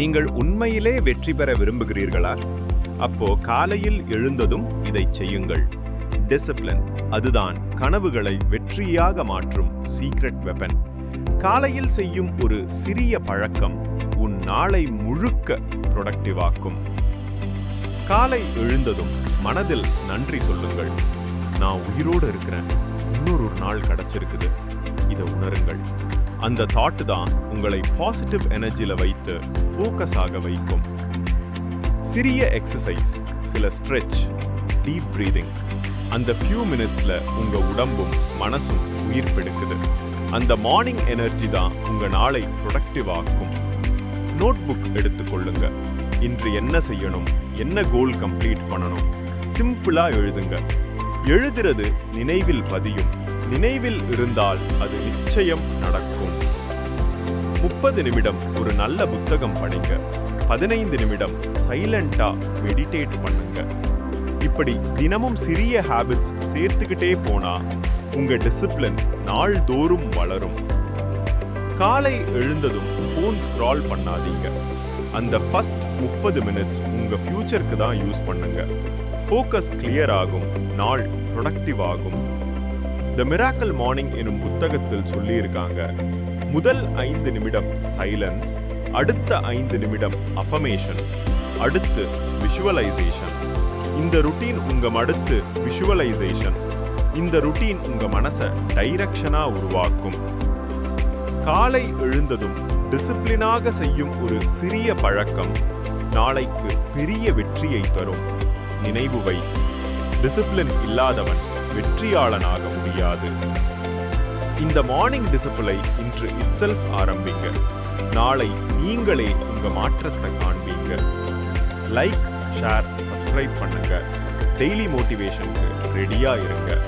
நீங்கள் உண்மையிலே வெற்றி பெற விரும்புகிறீர்களா? அப்போ காலையில் எழுந்ததும் இதை செய்யுங்கள். டிசிப்ளின் அதுதான் கனவுகளை வெற்றியாக மாற்றும் சீக்ரெட் வெப்பன் காலையில் செய்யும் ஒரு சிறிய பழக்கம் உன் நாளை முழுக்க ப்ரொடக்டிவாக்கும் காலை எழுந்ததும் மனதில் நன்றி சொல்லுங்கள். நான் உயிரோடு இருக்கிறேன். இன்னொரு நாள் கிடைச்சிருக்குது. இதை உணருங்கள். அந்த தாட் தான் உங்களை பாசிட்டிவ் எனர்ஜியில் வைத்து ஃபோக்கஸ் ஆக வைக்கும். சிறிய எக்ஸசைஸ் சில ஸ்ட்ரெச் டீப் ப்ரீதிங் அந்த ஃபியூ மினிட்ஸ்ல உங்க உடம்பும் மனசும் உயிர் பிடிக்குது. அந்த மார்னிங் எனர்ஜி தான் உங்க நாளை ப்ரொடக்டிவ் ஆக்கும். நோட் புக் எடுத்துக்கொள்ளுங்க இன்று என்ன செய்யணும்? என்ன கோல் கம்ப்ளீட் பண்ணணும்? சிம்பிளா எழுதுங்க. எழுதுறது நினைவில் பதியும். நினைவில் இருந்தால் அது நிச்சயம் நடக்கும். முப்பது நிமிடம் ஒரு நல்ல புத்தகம் படிங்க. பதினைந்து நிமிடம் சைலண்டா மெடிடேட் பண்ணுங்க. இப்படி தினமும் சிறிய ஹாபிட்ஸ் சேர்த்துக்கிட்டே போனா உங்க டிசிப்ளின் நாள்தோறும் வளரும். காலை எழுந்ததும் ஃபோன் ஸ்க்ரால் பண்ணாதீங்க. அந்த ஃபர்ஸ்ட் முப்பது மினிட்ஸ் உங்க ஃபியூச்சருக்கு தான் யூஸ் பண்ணுங்க. ஃபோக்கஸ் கிளியர் ஆகும் நாள் ப்ரொடக்டிவ் ஆகும். த மிராக்கல் மார்னிங் எனும் புத்தகத்தில் சொல்லியிருக்காங்க முதல் ஐந்து நிமிடம் சைலன்ஸ் அடுத்த ஐந்து நிமிடம் அஃபமேஷன் அடுத்து விஷுவலைசேஷன் இந்த ருட்டீன் உங்க மடுத்து விஷுவலைசேஷன் இந்த ருட்டீன் உங்க மனசை டைரக்ஷனா உருவாக்கும். காலை எழுந்ததும் டிசிப்ளினாக செய்யும் ஒரு சிறிய பழக்கம் நாளைக்கு பெரிய வெற்றியை தரும். நினைவு வை. டிசிப்ளின் இல்லாதவன் வெற்றியாளனாக முடியாது. இந்த மார்னிங் டிசிப்ளை இன்று இட்செல்ஃப் ஆரம்பிங்க. நாளை நீங்களே உங்க மாற்றத்தை காண்பீங்க. லைக் ஷேர் சப்ஸ்கிரைப் பண்ணுங்க. டெய்லி மோட்டிவேஷனுக்கு ரெடியா இருங்க.